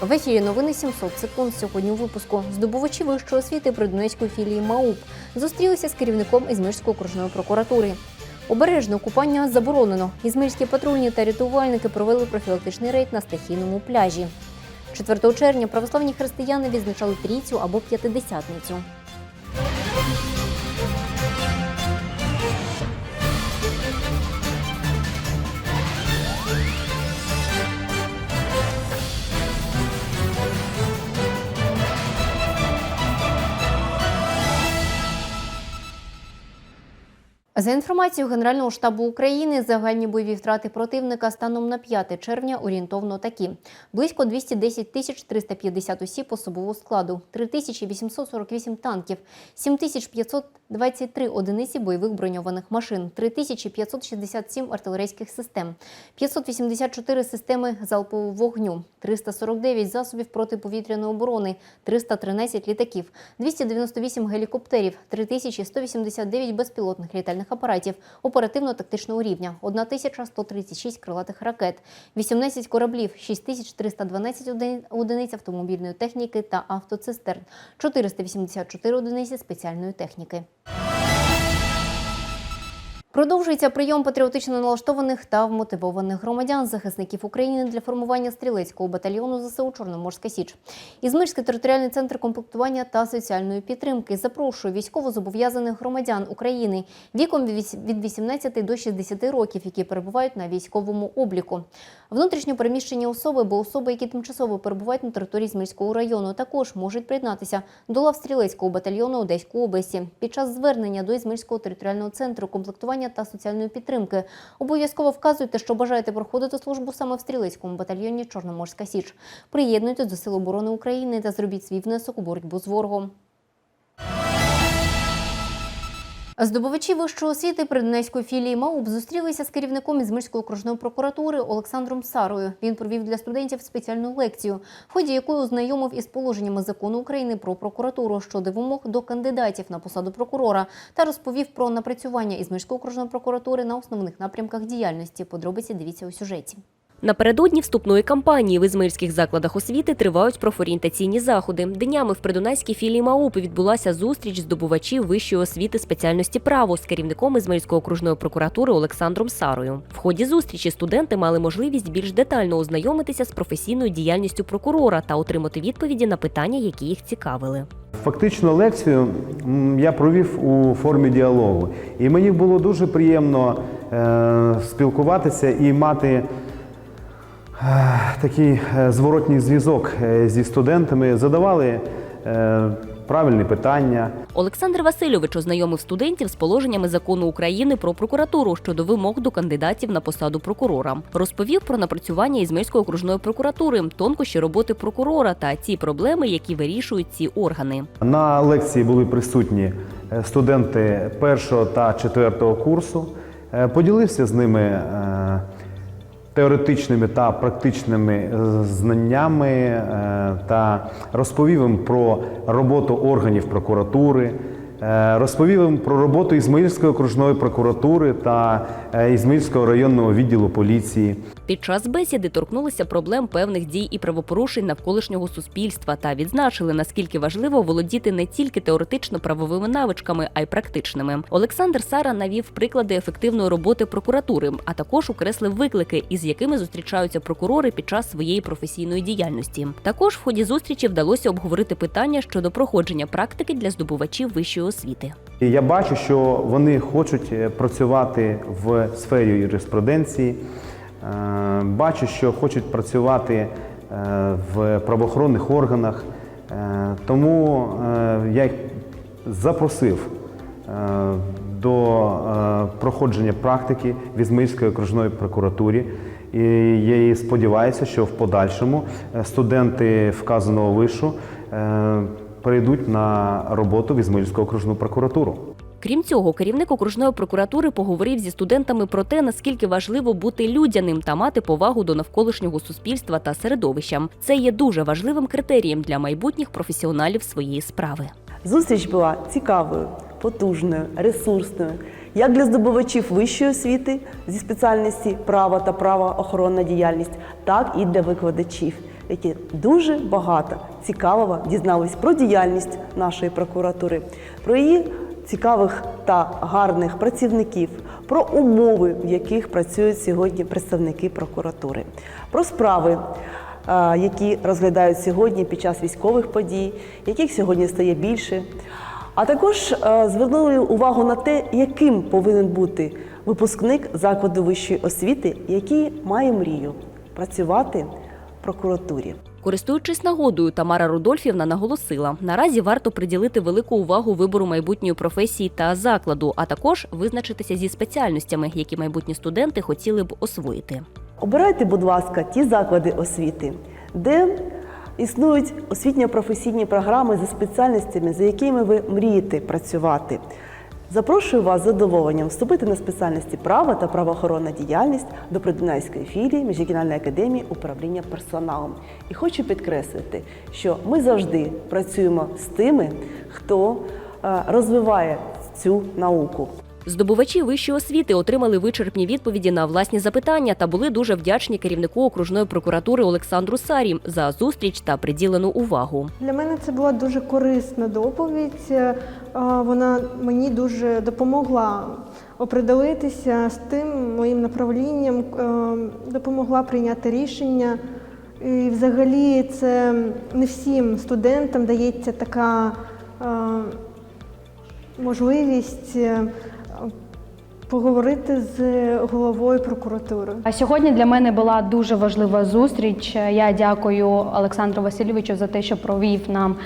В ефірі новини 700 секунд. Сьогодні у випуску здобувачі вищої освіти при Донецької філії МАУП зустрілися з керівником Ізмирської окружної прокуратури. Обережне купання заборонено. Ізмирські патрульні та рятувальники провели профілактичний рейд на стихійному пляжі. 4 червня православні християни відзначали трійцю або п'ятидесятницю. За інформацією Генерального штабу України, загальні бойові втрати противника станом на 5 червня орієнтовно такі: близько 210 тисяч 350 осіб особового складу, 3848 танків, 7523 одиниці бойових броньованих машин, 3567 артилерійських систем, 584 системи залпового вогню, 349 засобів протиповітряної оборони, 313 літаків, 298 гелікоптерів, 3189 безпілотних літальних апаратів оперативно-тактичного рівня, 1136 крилатих ракет, 18 кораблів, 6312 одиниць автомобільної техніки та автоцистерн, 484 одиниці спеціальної техніки. Продовжується прийом патріотично налаштованих та вмотивованих громадян, захисників України для формування стрілецького батальйону ЗСУ Чорноморська Січ. Ізмирський територіальний центр комплектування та соціальної підтримки запрошує військовозобов'язаних громадян України віком від вісь- 18 до 60 років, які перебувають на військовому обліку. Внутрішньо переміщені особи або особи, які тимчасово перебувають на території Ізмирського району, також можуть приєднатися до лав стрілецького батальйону Одеської області. Під час звернення до Ізмирського територіального центру комплектування та соціальної підтримки обов'язково вказуйте, що бажаєте проходити службу саме в стрілецькому батальйоні Чорноморська Січ. Приєднуйтесь до Сил оборони України та зробіть свій внесок у боротьбу з ворогом. Здобувачі вищої освіти при Донецької філії МАУП зустрілися з керівником Ізмирської окружної прокуратури Олександром Сарою. Він провів для студентів спеціальну лекцію, в ході якої ознайомив із положеннями закону України про прокуратуру щодо вимог до кандидатів на посаду прокурора та розповів про напрацювання Ізмирської окружної прокуратури на основних напрямках діяльності. Подробиці дивіться у сюжеті. Напередодні вступної кампанії в ізмирських закладах освіти тривають профорієнтаційні заходи. Днями в Придунайській філії МАУП відбулася зустріч здобувачів вищої освіти спеціальності право з керівником Ізмирської окружної прокуратури Олександром Сарою. В ході зустрічі студенти мали можливість більш детально ознайомитися з професійною діяльністю прокурора та отримати відповіді на питання, які їх цікавили. Фактично лекцію я провів у формі діалогу, і мені було дуже приємно е, спілкуватися і мати такий е, зворотній зв'язок е, зі студентами. Задавали е, правильні питання. Олександр Васильович ознайомив студентів з положеннями закону України про прокуратуру щодо вимог до кандидатів на посаду прокурора. Розповів про напрацювання Ізмирської окружної прокуратури, тонкощі роботи прокурора та ті проблеми, які вирішують ці органи. На лекції були присутні студенти першого та четвертого курсу. Поділився з ними теоретичними та практичними е, знаннями е, та розповів їм про роботу органів прокуратури. Е, Розповів їм про роботу Ізмаїльської окружної прокуратури та е, Ізмаїльського районного відділу поліції. Під час бесіди торкнулися проблем певних дій і правопорушень навколишнього суспільства та відзначили, наскільки важливо володіти не тільки теоретично-правовими навичками, а й практичними. Олександр Сара навів приклади ефективної роботи прокуратури, а також окреслив виклики, із якими зустрічаються прокурори під час своєї професійної діяльності. Також в ході зустрічі вдалося обговорити питання щодо проходження практики для здобувачів вищої освіти. Я бачу, що вони хочуть е, працювати в сфері юриспруденції. Е, Бачу, що хочуть працювати е, в правоохоронних органах. Тому я їх запросив до проходження практики в Ізмаїльської окружної прокуратурі. І я сподіваюся, що в подальшому студенти вказаного вишу перейдуть на роботу в Ізмаїльську окружну прокуратуру. Крім цього, керівник окружної прокуратури поговорив зі студентами про те, наскільки важливо бути людяним та мати повагу до навколишнього суспільства та середовища. Це є дуже важливим критерієм для майбутніх професіоналів своєї справи. Зустріч була цікавою, потужною, ресурсною, як для здобувачів вищої освіти зі спеціальності права та правоохоронна діяльність, так і для викладачів. Які дуже багато цікавого дізнались про діяльність нашої прокуратури, про її цікавих та гарних працівників, про умови, в яких працюють сьогодні представники прокуратури, про справи, е, які розглядають сьогодні під час військових подій, яких сьогодні стає більше. А також е, звернули увагу на те, яким повинен бути випускник закладу вищої освіти, який має мрію працювати прокуратурі. Користуючись нагодою, Тамара Рудольфівна наголосила: наразі варто приділити велику увагу вибору майбутньої професії та закладу, а також визначитися зі спеціальностями, які майбутні студенти хотіли б освоїти. Обирайте, будь ласка, ті заклади освіти, де існують освітньо-професійні програми за спеціальностями, за якими ви мрієте працювати. Запрошую вас з задоволенням вступити на спеціальності права та правоохоронна діяльність до Придунайської філії Міжрегіональної академії управління персоналом. І хочу підкреслити, що ми завжди працюємо з тими, хто е, розвиває цю науку. Здобувачі вищої освіти отримали вичерпні відповіді на власні запитання та були дуже вдячні керівнику окружної прокуратури Олександру Сарі за зустріч та приділену увагу. Для мене це була дуже корисна доповідь. Е, Вона мені дуже допомогла оприділитися з тим моїм направлінням, е, допомогла прийняти рішення. І взагалі це не всім студентам дається така е, можливість поговорити з головою прокуратури. А сьогодні для мене була дуже важлива зустріч. Я дякую Олександру Васильовичу за те, що провів нам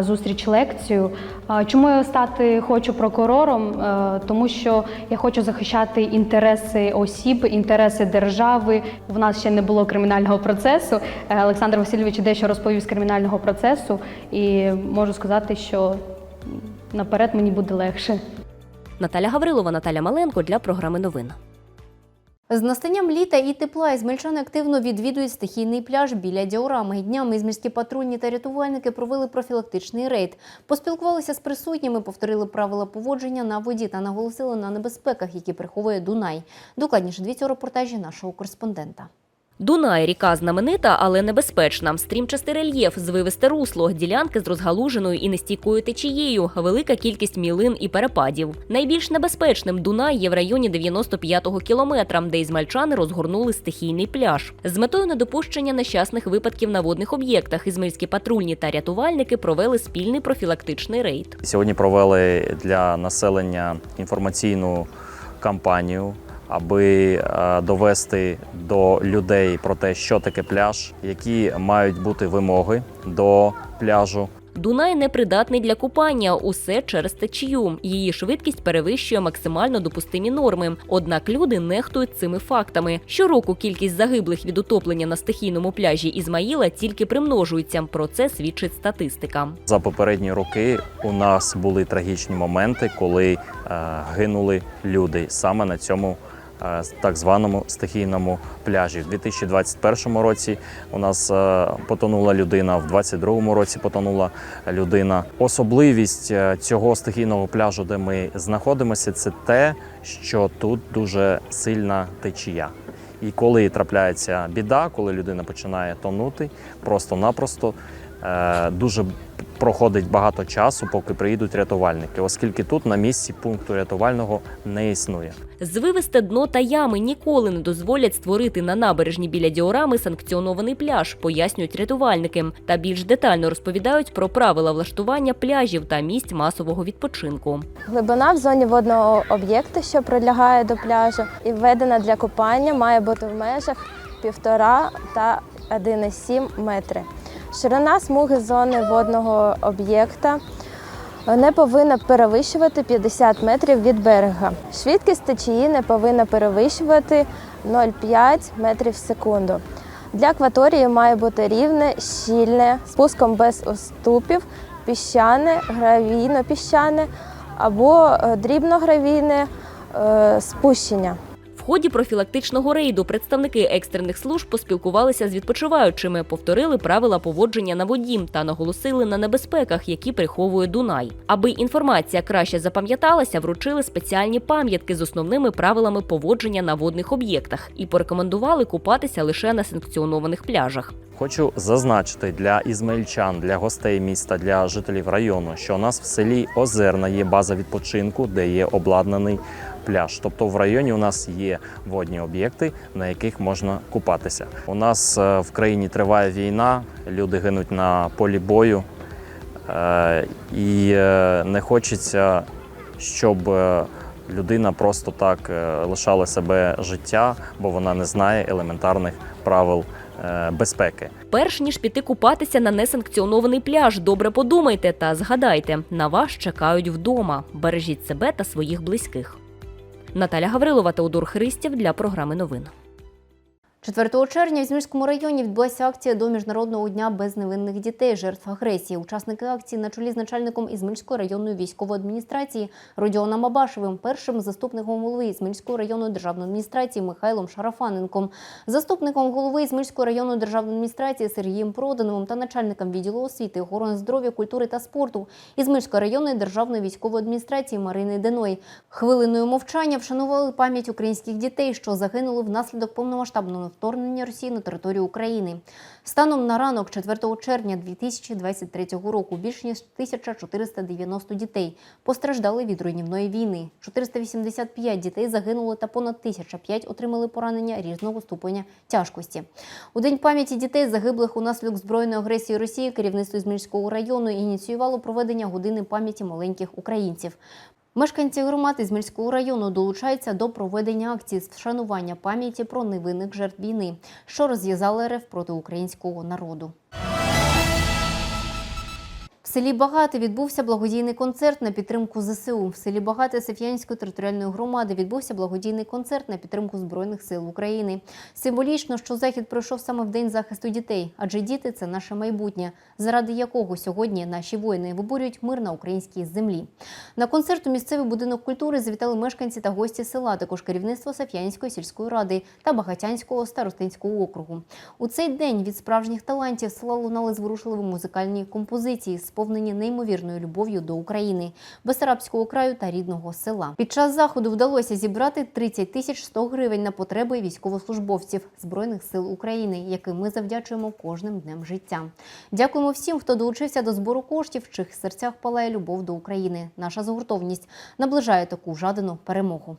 зустріч лекцію. Чому я стати хочу прокурором? Тому що я хочу захищати інтереси осіб, інтереси держави. В нас ще не було кримінального процесу. Е, Олександр Васильович дещо розповів з кримінального процесу, і можу сказати, що наперед мені буде легше. Наталя Гаврилова, Наталя Маленко для програми новин. З настанням літа і тепла ізмельчани активно відвідують стихійний пляж біля діорами. Днями ізмельські патрульні та рятувальники провели профілактичний рейд. Поспілкувалися з присутніми, повторили правила поводження на воді та наголосили на небезпеках, які приховує Дунай. Докладніше дивіться у репортажі нашого кореспондента. Дунай ріка знаменита, але небезпечна. Стрімчастий рельєф, звивисте русло, ділянки з розгалуженою і нестійкою течією, велика кількість мілин і перепадів. Найбільш небезпечним Дунай є в районі 95-го кілометра, де ізмельчани розгорнули стихійний пляж. З метою недопущення нещасних випадків на водних об'єктах ізмельські патрульні та рятувальники провели спільний профілактичний рейд. Сьогодні провели для населення інформаційну кампанію, аби е, довести до людей про те, що таке пляж, які мають бути вимоги до пляжу. Дунай непридатний для купання, усе через течію. Її швидкість перевищує максимально допустимі норми. Однак люди нехтують цими фактами. Щороку кількість загиблих від утоплення на стихійному пляжі Ізмаїла тільки примножується. Про це свідчить статистика. За попередні роки у нас були трагічні моменти, коли е, гинули люди саме на цьому. Е, Так званому стихійному пляжі. У 2021 році у нас е, потонула людина, в 2022 році потонула людина. Особливість е, цього стихійного пляжу, де ми знаходимося, це те, що тут дуже сильна течія. І коли трапляється біда, коли людина починає тонути, просто-напросто дуже проходить багато часу, поки приїдуть рятувальники, оскільки тут на місці пункту рятувального не існує. Звивисте дно та ями ніколи не дозволять створити на набережні біля діорами санкціонований пляж, пояснюють рятувальники. Та більш детально розповідають про правила влаштування пляжів та місць масового відпочинку. Глибина в зоні водного об'єкту, що прилягає до пляжу, і введена для купання, має бути в межах 1,5 та 1,7 метри. Ширина смуги зони водного об'єкта не повинна перевищувати 50 метрів від берега. Швидкість течії не повинна перевищувати 0,5 метрів в секунду. Для акваторії має бути рівне, щільне, спуском без уступів, піщане, гравійно-піщане або е, дрібногравійне е, спущення. В ході профілактичного рейду представники екстрених служб поспілкувалися з відпочиваючими, повторили правила поводження на воді та наголосили на небезпеках, які приховує Дунай. Аби інформація краще запам'яталася, вручили спеціальні пам'ятки з основними правилами поводження на водних об'єктах і порекомендували купатися лише на санкціонованих пляжах. Хочу зазначити для ізмаїльчан, для гостей міста, для жителів району, що у нас в селі Озерна є база відпочинку, де є обладнаний пляж. Тобто в районі у нас є водні об'єкти, на яких можна купатися. У нас е, в країні триває війна, люди гинуть на полі бою, е, і е, не хочеться, щоб людина просто так лишала себе життя, бо вона не знає елементарних правил безпеки. Перш ніж піти купатися на несанкціонований пляж, добре подумайте та згадайте, на вас чекають вдома. Бережіть себе та своїх близьких. Наталя Гаврилова, Теодор Христів для програми новин. 4 червня в Змільському районі відбулася акція до Міжнародного дня безневинних дітей, жертв агресії. Учасники акції на чолі з начальником Ізмільської районної військової адміністрації Родіоном Абашевим, першим заступником голови Ізмільської районної державної адміністрації Михайлом Шарафаненком, заступником голови Ізмільської районної державної адміністрації Сергієм Продановим та начальником відділу освіти, охорони здоров'я, культури та спорту Ізмільської районної державної військової адміністрації Марини Деной. Хвилиною мовчання вшанували пам'ять українських дітей, що загинули внаслідок повномасштабного вторгнення Росії на територію України. Станом на ранок 4 червня 2023 року більш ніж 1490 дітей постраждали від руйнівної війни. 485 дітей загинули та понад 1005 отримали поранення різного ступеня тяжкості. У день пам'яті дітей загиблих унаслідок збройної агресії Росії керівництво Змільського району ініціювало проведення години пам'яті маленьких українців. Мешканці громади з Мільського району долучаються до проведення акції з вшанування пам'яті про невинних жертв війни, що розв'язали РФ проти українського народу. Селі Багате відбувся благодійний концерт на підтримку ЗСУ. В селі Багате Соф'янської територіальної громади відбувся благодійний концерт на підтримку Збройних сил України. Символічно, що захід пройшов саме в день захисту дітей, адже діти це наше майбутнє, заради якого сьогодні наші воїни виборюють мир на українській землі. На концерт у місцевий будинок культури завітали мешканці та гості села, також керівництво Соф'янської сільської ради та Багатянського старостинського округу. У цей день від справжніх талантів села лунали зворушливі музикальні композиції, сповнені неймовірною любов'ю до України, Бесарабського краю та рідного села. Під час заходу вдалося зібрати 30 тисяч 100 гривень на потреби військовослужбовців Збройних сил України, яким ми завдячуємо кожним днем життя. Дякуємо всім, хто долучився до збору коштів, в чиїх серцях палає любов до України. Наша згуртовність наближає таку жадану перемогу.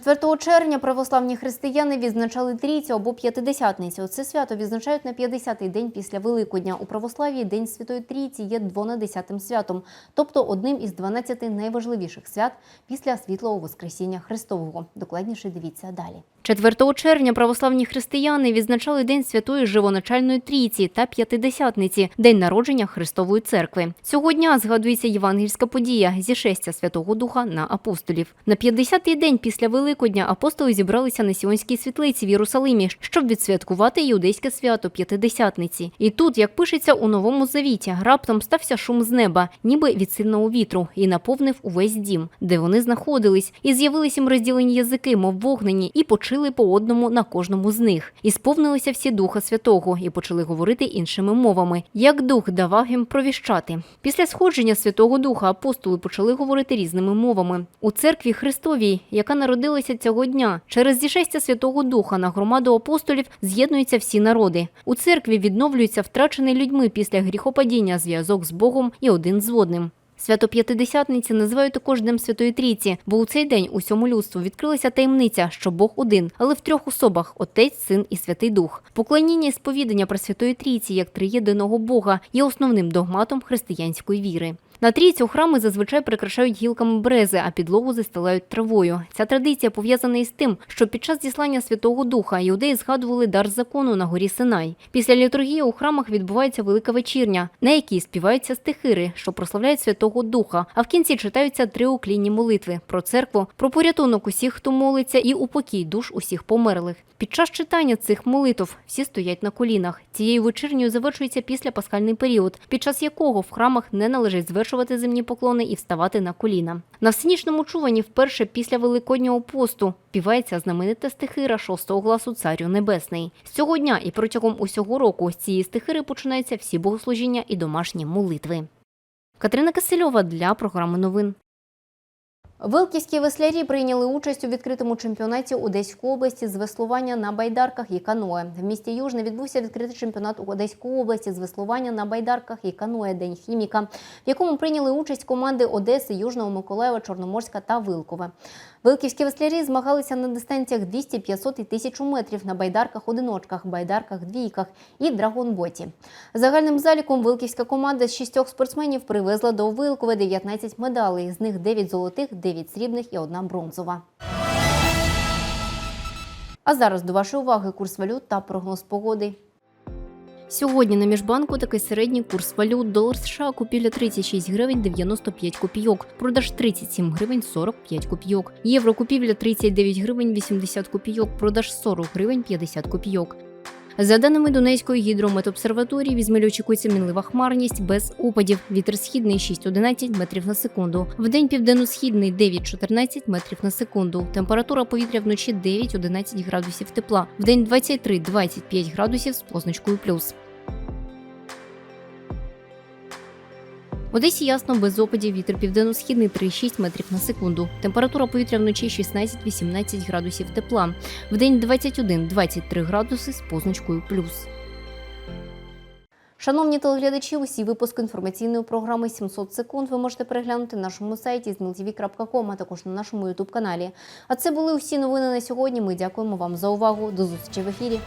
4 червня православні християни відзначали трійцю або п'ятидесятницю. Це свято відзначають на 50-й день після Великодня. У православ'ї День Святої Трійці є двонадесятим святом, тобто одним із 12 найважливіших свят після світлого Воскресіння Христового. Докладніше дивіться далі. 4 червня православні християни відзначали День Святої Живоначальної Трійці та П'ятидесятниці, день народження Христової Церкви. Цього дня згадується євангельська подія зішестя Святого Духа на апостолів. На 50-й день після Великодня апостоли зібралися на Сіонській світлиці в Єрусалимі, щоб відсвяткувати іудейське свято П'ятидесятниці. І тут, як пишеться у новому завіті, раптом стався шум з неба, ніби від сильного вітру, і наповнив увесь дім, де вони знаходились, і з'явились їм розділені язики, мов вогнені, і почали по одному на кожному з них. І сповнилися всі Духа Святого, і почали говорити іншими мовами, як дух давав їм провіщати. Після сходження Святого Духа апостоли почали говорити різними мовами. У церкві Христовій, яка народилася цього дня, через зішестя Святого Духа на громаду апостолів з'єднуються всі народи. У церкві відновлюється втрачений людьми після гріхопадіння зв'язок з Богом і один з одним. Свято П'ятидесятниці називають також Днем Святої Трійці, бо у цей день усьому людству відкрилася таємниця, що Бог один, але в трьох особах Отець, Син і Святий Дух. Поклоніння і сповідання Пресвятої Трійці як триєдиного Бога є основним догматом християнської віри. На трійцю храми зазвичай прикрашають гілками берези, а підлогу застилають травою. Ця традиція пов'язана із тим, що під час зіслання Святого Духа іудеї згадували дар закону на горі Синай. Після літургії у храмах відбувається велика вечірня, на якій співаються стихири, що прославляють Святого Духа. А в кінці читаються три уклінні молитви про церкву, про порятунок усіх, хто молиться, і упокій душ усіх померлих. Під час читання цих молитв всі стоять на колінах. Цією вечірньою завершується після пасхальний період, під час якого в храмах не належить звершувати звершувати земні поклони і вставати на коліна. На всенічному чуванні вперше після Великоднього посту співається знаменита стихира шостого гласу Царю Небесний. З цього дня і протягом усього року з цієї стихири починаються всі богослужіння і домашні молитви. Катерина Кисельова для програми новин. Велківські веслярі прийняли участь у відкритому чемпіонаті Одеської області з веслування на байдарках і каное. В місті Южне відбувся відкритий чемпіонат Одеської області з веслування на байдарках і каное День хіміка, в якому прийняли участь команди Одеси, Южного Миколаєва, Чорноморська та Вилкове. Велківські веслярі змагалися на дистанціях 200, 500 і 1000 метрів на байдарках-одиночках, байдарках-двійках і драгонботі. Загальним заліком Вилківська команда з шістьох спортсменів привезла до Вилкове 19 медалей, з них 9 золотих, 9 срібних і одна бронзова. А зараз до вашої уваги курс валют та прогноз погоди. Сьогодні на міжбанку такий середній курс валют. Долар США купівля 36 гривень 95 копійок, продаж 37 гривень 45 копійок. Євро купівля 39 гривень 80 копійок, продаж 40 гривень 50 копійок. За даними Донецької гідрометобсерваторії, в Ізмаїлі очікується мінлива хмарність без опадів. Вітер східний 6-11 метрів на секунду. В день південно-східний 9-14 метрів на секунду. Температура повітря вночі 9-11 градусів тепла. В день 23-25 градусів з позначкою плюс. В Одесі ясно без опадів вітер південно-східний 3,6 метрів на секунду. Температура повітря вночі 16-18 градусів тепла. Вдень 21-23 градуси з позначкою плюс. Шановні телеглядачі, усі випуски інформаційної програми «700 секунд ви можете переглянути на нашому сайті zmltv.com, а також на нашому ютуб каналі. А це були усі новини на сьогодні. Ми дякуємо вам за увагу. До зустрічі в ефірі.